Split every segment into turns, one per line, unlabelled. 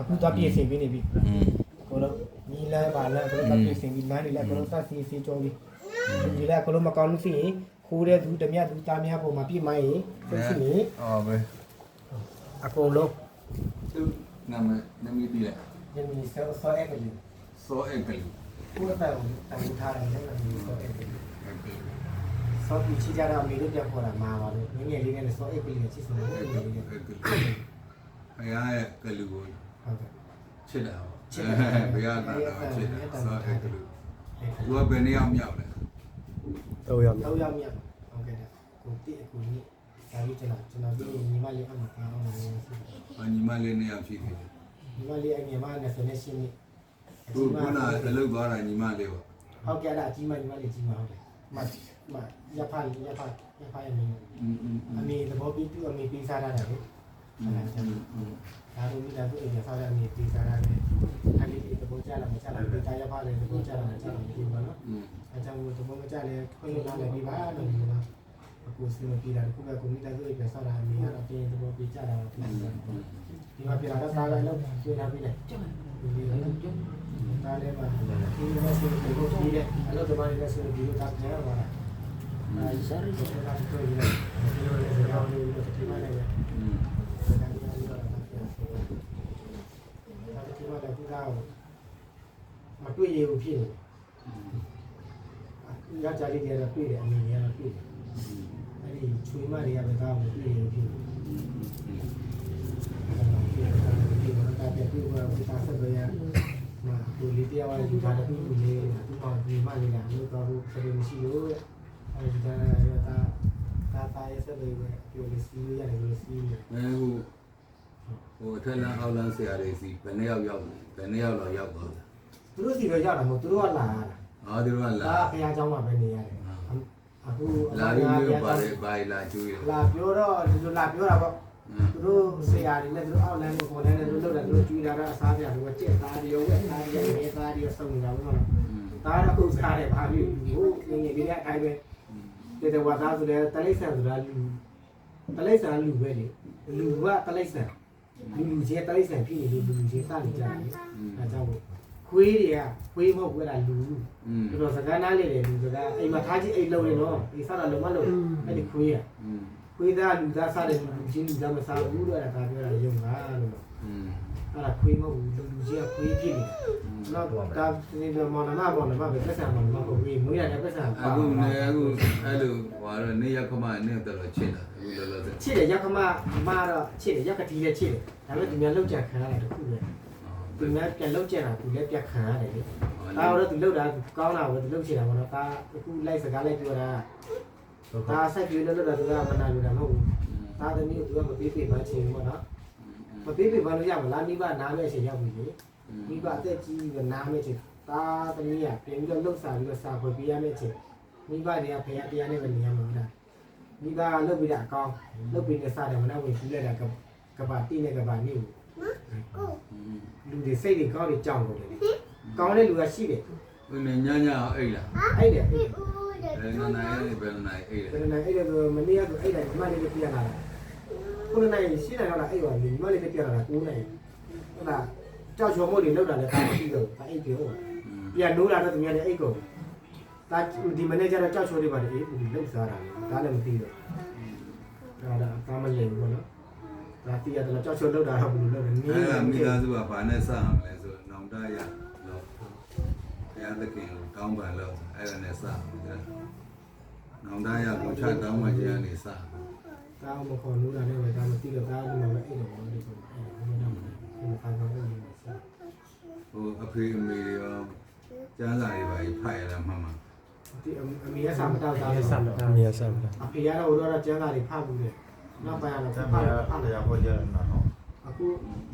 အခုတော့ပြင်ဆင်ပေးနေပြီ
อืม
ကိုတော့ညီလန်းပါလန်းကိုတော့ပြင်ဆင်ပြီးလမ်းတွေလည်းကိုတော့စစီစီကြောပြီးဒီလည်းကိုတော့မကောင်းလို့ရှိရင်ခိုးတဲ့သူတမြတ်သူတာများပုံမှာပြစ်မိုင်းရင်သိရှိရင်
အော်ပဲ
အကုန်လုံး
သူနာမည်နာမည်တည်လိုက်
ယမီဆောဆောအဲ့ကလေး
စောအက်ကလေး
ကိုယ်တိုင်တိုင်ထားတယ်လည်းယမီဆောအဲ့ကလေးဆောပြီးချီကြတာအမေတို့ပြန်ခေါ်တာမှာပါလို့ငငယ်လေးနဲ့ဆောအဲ့ကလေးနဲ့ချစ်စလို့အဲ့ကလေးနဲ့
အက်ကလေးဘုရားရဲ့ကလူကို
ဟုတ်ကဲ့
ချစ်တာပေါ့
ချစ်တာ
ဘုရားနာတာချစ်တာဆိုတော့အဲ့ဒါလို့သူကဘယ်နှစ်ယောက်မြောက်လဲ
တော့ရမယ်
တော့ရောက်မြတ်ဟုတ်ကဲ့ကိုတိအကူနိဒါပြီးကျွန်တော်ကျွန်တော်ဒီညီမလေးအမှန်ကောင်းအောင်လုပ်နေစီ
အညီမလေးနှစ်ယောက်ရှိသေးတယ်
ညီမလေးအငယ်မနဲ့ဆိုနေရှိနေ
သူကကအလုပ်သွားတာညီမလေးပေါ့
ဟုတ်ကဲ့လားအကြီးမညီမလေးကြီးမဟုတ်လားမမရဖာရဖာရဖာရမင်းအမေသဘောပြီးသူအမေပေးစားတာလေ ဒါကြောင့်ဒါတို့မိသားစုအိမ်ကစားတဲ့အမေပေးစားတာလေအဲ့ဒီသဘောကျလာမကျလာပေးစားရဖာလည်းသဘောကျလာမကျလာပြီးပါနော်
อืม
အဲကြောင့်သဘောမကျလဲခွင့်ရလာလည်းပြီးပါလို့ဒီမှာအခုစင်မပြေတာခုကကိုမိသားစုအိမ်ကစားတာအမေကတော့ပြင်သဘောပေးကြတာဖြစ်တယ်ဒီမှာပြတာတော့စားလိုက်လို့ကျွေးလာပြီးတယ်ဒီလိုဒါလည်းပါဒီမှာဆိုတော့ဒီလိုအလုပ်သမားတွေဆိုဒီလိုတာကျန်ပါလားအဲဒီစားရတဲ့တာကိုဒီလိုဒီလိုလည်းကြောင်းလို့ဒီမှာလည်း မတွေ့ရဘူးဖြစ်နေရကြလေးတွေတော့တွေ့တယ်အမေတွေကတော့တွေ့တယ်အဲ့ဒီချွေမတွေကပဲသားကိုတွေ့ရဖြစ်နေဒီမှာတာပြပြပါဘူးတာဆက်ရမှာဒီလေးတရားဝါယူထားတဲ့ဒီလေးဒီမှာဒီမှလေးလာလို့တော့ဆက်ရမရှိလို့အဲဒီဒါရတာတာတာရဲ့ဆက်လေးပဲပြောလို့စီးရတယ်လို့စီးတယ်
အဲဟိုဟိုအထက်လမ်းအောက်လမ်းဆရာတွေစီဘယ်နှစ်ယောက်ရောက်လဲဘယ်နှစ်ယောက်တော့ရောက်သွားလဲ
သူတို့စီတော့ရောက်တာမဟုတ်သူတို့ကလာတာ
အော်ဒီတော့
ဒါ
လာ
ဖခင်เจ้าမှာပဲနေရတယ်အခု
လာပြီးမျိုးပါတယ်ဘာလာကျွေးတယ်
လာပြောတော့ဒီလိုလာပြောတာပေါ့သူတို့ဆရာတွေနဲ့သူတို့အောက်လမ်းကိုပေါ်နေတယ်သူတို့လည်းသူတို့ကြွေးတာကအစားပြသူကကြက်သားတွေရောဝက်သားတွေရောမဲသားတွေရောစုံနေတာပေါ့နော်ဒါကတော့အခုစားတယ်ဘာဖြစ်ဟိုငငယ်လေးတဲ့အတိုင်းပဲတေတဝါသားဆိုလဲတလိษံဆိုတာလူတလိษံလူပဲလေလူကတလိษံလူလူချင်းတလိษံဖြစ်နေလို့လူလူချင်းစနေကြတယ်အဲကြောင့် ခွေးတွေကခွေးမဟုတ်ဘူးအဲ့ဒါလူ
อืม
တော်တော်စကားနားလေတယ်လူစကားအိမ်မှာထားကြည့်အိမ်လုံးနေတော့ဒီစားတာလုံးမလုံးအဲ့ဒီခွေးရ
อืม
ခွေးသားလူသားစားတယ်လူချင်းလူသားမစားဘူးလို့အဲ့ဒါပြောတာယုံပါလို့
อืม
အဲ့ဒါခွေးမဟုတ်ဘူးလူလူချင်းကခွေးဖြစ်နေတော့ဒါဒီလိုမော်နမမော်နမပဲပတ်စံမော်နမကိုဝေးမွေးရတယ်ပတ်စံ
အခုနေအခုအဲ့လိုဟွာတော့နေရက်ခမနဲ့တော့ချစ်တာအခုလောလောဆယ်
ချစ်တယ်ရောက်ခမမတော့ချစ်တယ်ရောက်ကတိလည်းချစ်တယ်ဒါပေမဲ့သူများလောက်ကြခံရတယ်တခုပဲ သူများပြန်လောက်ကြတာသူလည်းပြတ်ခံရတယ်လေဒါတော့သူလောက်တာကောင်းတာပဲသူလောက်ချင်တာပေါ့နော်ဒါအခုလိုက်စကားလိုက်ပြောတာဒါဆက်ပြေလို့လို့တာသူကမနာလို့တာမဟုတ်ဘူးသားသမီးကိုသူကမပေးပေးပါချင်ဘူးပေါ့နော်မပေးပေးပါလို့ရမလားမိဘနားမဲ့ချိန်ရောက်ပြီလေမိဘအသက်ကြီးပြီးတော့နားမဲ့ချိန်သားသမီးကပြင်ပြီးတော့လှုပ်ရှားပြီးတော့စာဖွယ်ပေးရမယ့်ချိန်မိဘတွေကဖခင်တရားနဲ့ပဲနေရမှာလားမိဘကလှုပ်ပြီးတာအကောင်းလှုပ်ပြီးတဲ့စားတယ်မနာဝင်ကြည့်လိုက်တာကကဘာတိနဲ့ကဘာနေဘူး လူတွေစိတ်တွေကောင်းတွေကြောက်လို့တယ်ကောင်းတဲ့လူကရှိတယ်
ဦးနေညညအိတ်လား
အဲ့တယ်အဲ့
ဘယ်နိုင်လဲဘယ်နိုင်အိတ်
ဒါ
လဲ
နဲ့အဲ့ဒါဆိုမနေ့ကဆိုအဲ့တိုင်းဒီမလေးတွေပြန်လာတာခုနနိုင်ရှင်းနိုင်တော့အဲ့ပါဒီမလေးတွေပြန်လာတာကိုးနိုင်ဟုတ်လားကြောက်ချော်မို့တွေလောက်တာလည်းဒါမရှိတော့ဒါအိတ်ပြောပြန်နိုးလာတော့သူများလည်းအိတ်ကုန်ဒါဒီမနေ့ကျတော့ကြောက်ချော်တွေပါတယ်အေးဒီလောက်စားတာဒါလည်းမသိတော့ဒါဒါကာမလိန်ပေါ့နော် ဒါတီးရတယ်ကြောက်ချော်လောက်တာတော့ဘယ်လိုလုပ်လဲနင်း
အဲ့ဒါမိ
မိ
သားစုကဘာနဲ့စအောင်လဲဆိုနောင်တရလို့ဘုရားသခင်ကိုတောင်းပန်လို့အဲ့ဒါနဲ့စအောင်နောင်တရကိုချတောင်းပန်ခြင်းနဲ့စ
ဒါမခေါ်လို့ရတယ်ပဲဒါမသိတော့ဒါကမှမအိတ်တော့ဘူးဒီကောင်အဲ့ဒါမှမဟုတ်ဘူးဘာသာလို့နေမှာ
ဟိုအဖေအမေတွေရောကျမ်းစာတွေပါဖတ်ရတာမှမှ
ဒီအမေကစာမတောက်တာ
အဆမ်တာအမြဲဆမ်တာ
အဖေကတော့ဟိုတော့ကျန်းစာတွေဖတ်ဘူးလေ နောက်ပိုင်းကတော့ဖတ်ဖတ်ဖတ်
တရားဟောကြားနေတာနော်
အခု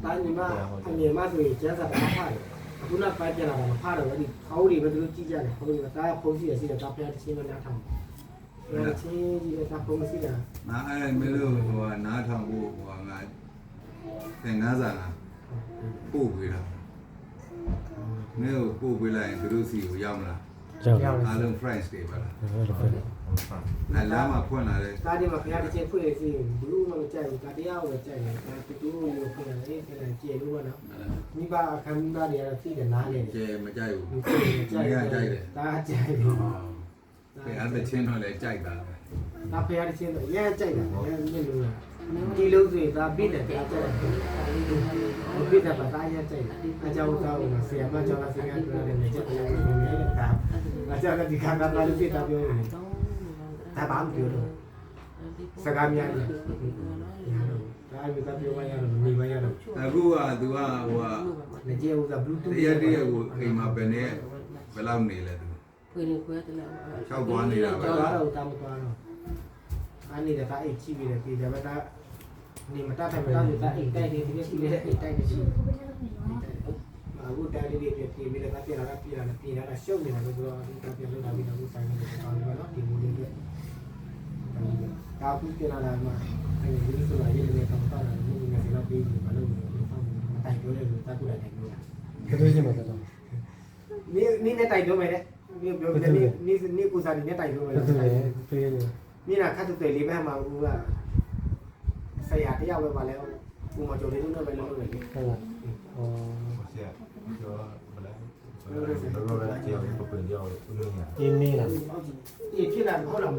တိုင်းညီမအငယ်မဆိုရင်ကျန်းစာတအားဖတ်တယ်အခုနောက်ပိုင်းကျန်လာတာမဖတ်တော့ဘူးဒီခေါင်းတွေပဲသူတို့ကြည့်ကြတယ်ခေါင်းတွေကဒါဖုန်းစီရစီတာဖျားတစ်ချင်းတော့နားထောင်တယ်ချင်းကြီးကဖုန်းစီတာ
ငါအဲ့မလို့ဟိုနားထောင်ဖို့ဟိုငါသင်္ကန်းစာပို့ပေးတာမင်းကိုပို့ပေးလိုက်ရင်သူတို့စီကိုရောက်မလား
ကြောက်တယ်
အားလုံး friends တွေပါလား
ဟုတ်တယ်ဟုတ်တယ်
အဲလမ်းမှာဖွင့်လာတဲ့
ကားဒီမှာခရတစ်ချက်ဖွင့်စီဘူးမှမကြိုက်ဘူးကာတရားကိုကြိုက်တယ်ဒါတူတူလိုဖွင့်တယ်အဲ့ဒါကျေလို့ပေါ့နော်မိဘအခမ်းမိဘတွေကတော့သိတယ်နားလေတယ်
ကျဲမကြိုက်ဘူး
ဘူးကြိုက်တယ်ကြိုက်တယ်ဒါကြိုက်တယ်
ဘယ်အားသချင်းတော့လဲကြိုက်တာပဲ
ဒါဖရားချင်းတော့ရမ်းကြိုက်တာရမ်းမြင်လို့ဒီလုံးဆိုဒါပြည့်တယ်ဒါကြိုက်တယ် ပြည့်တယ်ပါဒါရမ်းကြိုက်တယ်အကြောင်းကောင်းဆရာမကျောင်းလာဆရာပြောတယ်လည်းကြိုက်တယ်လို့ပြောတယ်ဒါအကြောင်းကဒီခါကပါလို့ပြတာပြောတယ်ဒါဘာမှပြောတော့စကားများတယ်ဒါမျိုးကပြောမှရတော့နေမရတော့
အခုက तू ကဟိုက
ငကြဲဥစားဘလူးတူး
တရက်တရက်ကိုအိမ်မှာဘယ်နဲ့ဘယ်လောက်နေလဲ तू
ဖွေနေခွဲတယ်လား
၆သွားနေတာပဲ
ကျော်သွားတော့တာမသွားတော့အဲ့ဒီဒါအိတ်ချိပြီးတယ်ဒီဒါပဲဒါ နေမတတ်တယ်မတတ်ဘူးတိုက်တိုက်တယ်ဒီကစီလေးတိုက်တယ်ရှိမဟုတ်တိုက်တယ်ပြည်ပြည်မိလည်းကပြည်လာတာပြည်လာတာပြည်လာတာရှုပ်နေတာလို့ဆိုတော့ဒီကပြည်လို့လာပြီးတော့ဆိုင်နေတယ်ကောင်းတယ်နော်ဒီမူလေးကဒါကူပြည်လာတာမှာအဲဒီလိုဆိုတာရေးနေတဲ့ကောင်တာလို့ဒီနေ့ကတော့ပြီးပြီမလို့တိုက်ပြောတယ်လို့တတ်ကူတယ်လို့
ကတွေးချင်မှာတော့
မင်းမင်းနဲ့တိုက်ပြောမယ်တဲ့မင်းပြောတယ်မင်းမင်းကိုစားနေတိုက်ပြောမယ်တဲ့ပြေးနေမင်းက
ခတ်
တဲ့လေးပဲမှာဘူးက ပပပြောဦးလို့ညာ
အင်းမေးလား
အေးဖြစ်လာဟုတ်လားမ